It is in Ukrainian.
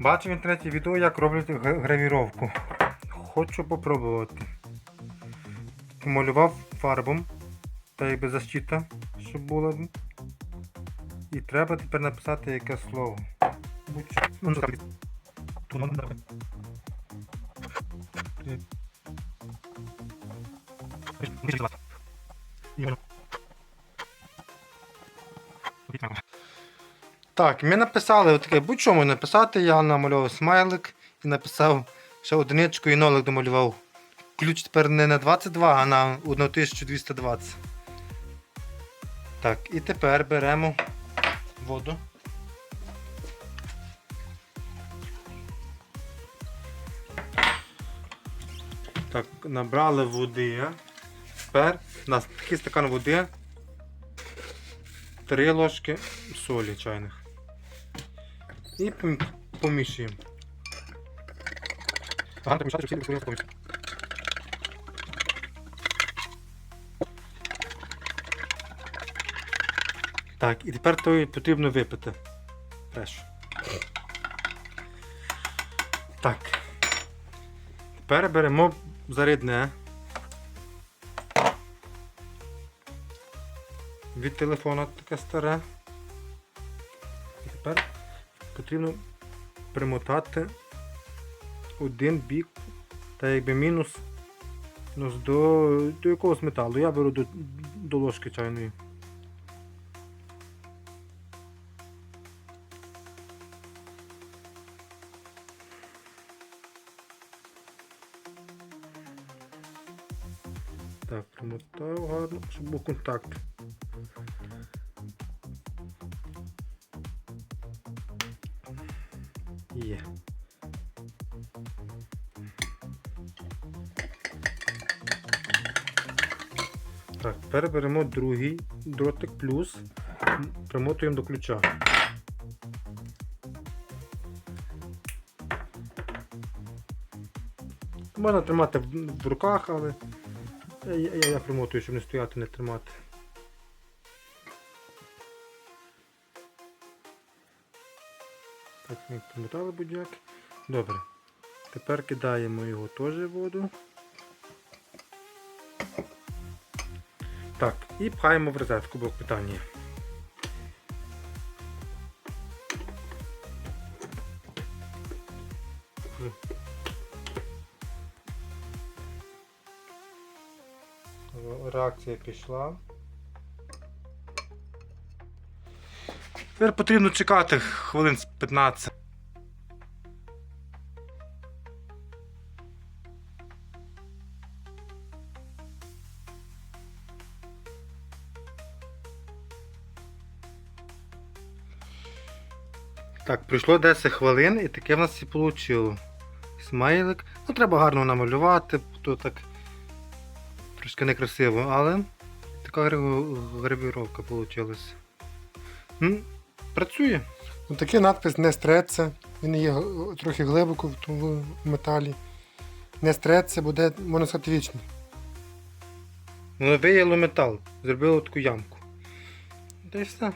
Бачив в інтернеті відео, як роблять гравіровку. Хочу попробувати. Малював фарбом, та якби защита, щоб була. І треба тепер написати якесь слово. Будь-що. Так, ми написали таке, будь-що можна написати. Я намалював смайлик і написав ще одиничку і нолик домалював. Ключ тепер не на 22, а на 1220. Так, і тепер беремо воду. Так, набрали води. Тепер у нас такий стакан води. Три ложки солі чайних. І пом- помішуємо. Ага, помішати, щоб всі повністю. Так, і тепер то потрібно випити. Теж. Так. Тепер беремо зарядне. Від телефона таке старе. І тепер потрібно примотати один бік та якби мінус, мінус до, до якогось металу. Я беру до, до ложки чайної. Так, примотав гарно, щоб був контакт. Є. Так, тепер беремо другий дротик плюс, примотуємо до ключа. Можна тримати в руках, але я, я, я примотую, щоб не стояти, не тримати. Так, ми примотали будь-як. Добре. Тепер кидаємо його теж в воду. Так, і пхаємо в розетку блок питання. Реакція пішла. Тепер потрібно чекати хвилин з 15. Так, пройшло 10 хвилин і таке в нас і вийшло. Смайлик. Ну, треба гарно намалювати, то так трошки некрасиво, але така граві- гравіровка вийшла. Працює. Ну, Такий надпис не стреться, він є трохи глибоко в тому металі. Не стреться, буде, можна сказати, вічно. Воно вияло метал, зробило таку ямку. Та й все.